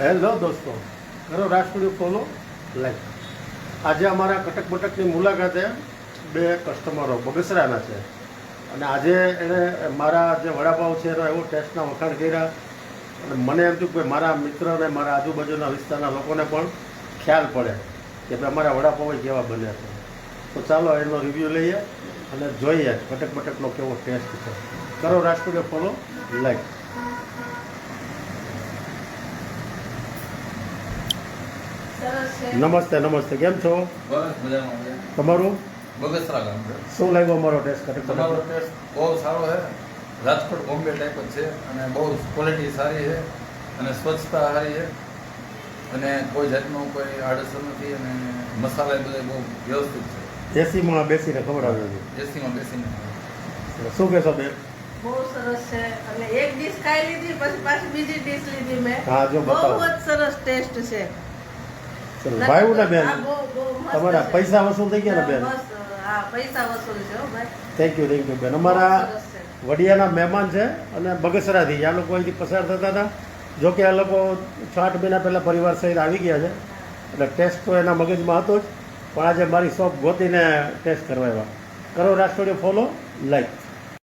Hello દોસ્તો, કરો Rajpuri follow like આજે અમારા કટક બટકની મુલાકાતે બે કસ્ટમરો બગસરાના છે. અને આજે એણે મારા જે વડાપાવ છે એનો એવો ટેસ્ટના વખાણ કર્યા. અને મને એમ થયું કે મારા મિત્ર અને મારા આજુબાજુના વિસ્તારના લોકોને પણ ખ્યાલ પડે કે ભાઈ અમારા વડાપાઉં કેવા બન્યા છે. તો ચાલો એનો રિવ્યૂ લઈએ અને જોઈએ કટક બટકનો કેવો ટેસ્ટ છે. કરો રાજપુરી ફોલો લાઈક સરસ છે નમસ્તે નમસ્તે. કેમ છો? છે તમારું? બગસરા ગામ શું લાગ્યું અમારો ટેસ્ટ કરે તમારો ટેસ્ટ બહુ સારો છે. રાજકોટ બોમ્બે ટાઈપ જ છે અને બહુ ક્વોલિટી સારી છે અને સ્વચ્છતા સારી છે. અને કોઈ જાતનું કોઈ આડઅસર નથી અને મસાલા બધા બહુ વ્યવસ્થિત છે. એસીમાં બેસીને ખવડાવ્યું એસીમાં બેસીને. શું કહેશો બેન? બહુ સરસ છે. અને એક ડીશ ખાઈ લીધી પછી પાછી બીજી ડીશ લીધી મેં. બહુ જ સરસ ટેસ્ટ છે. ચલો ભાઈ ને બેન. તમારા પૈસા વસૂલ થઈ ગયા ને બેન? થેન્ક યુ થેન્ક યુ બેન. અમારા વડિયાના મહેમાન છે અને બગસરાથી આ લોકો અહીંથી પસાર થતા હતા. જો કે આ લોકો છ આઠ મહિના પહેલાં પરિવાર સહિત આવી ગયા છે. એટલે ટેસ્ટ તો એના મગજમાં હતો જ. પણ આજે મારી શોપ ગોતીને ટેસ્ટ કરવા આવ્યા. કરો રાજકોડી ફોલો લાઈક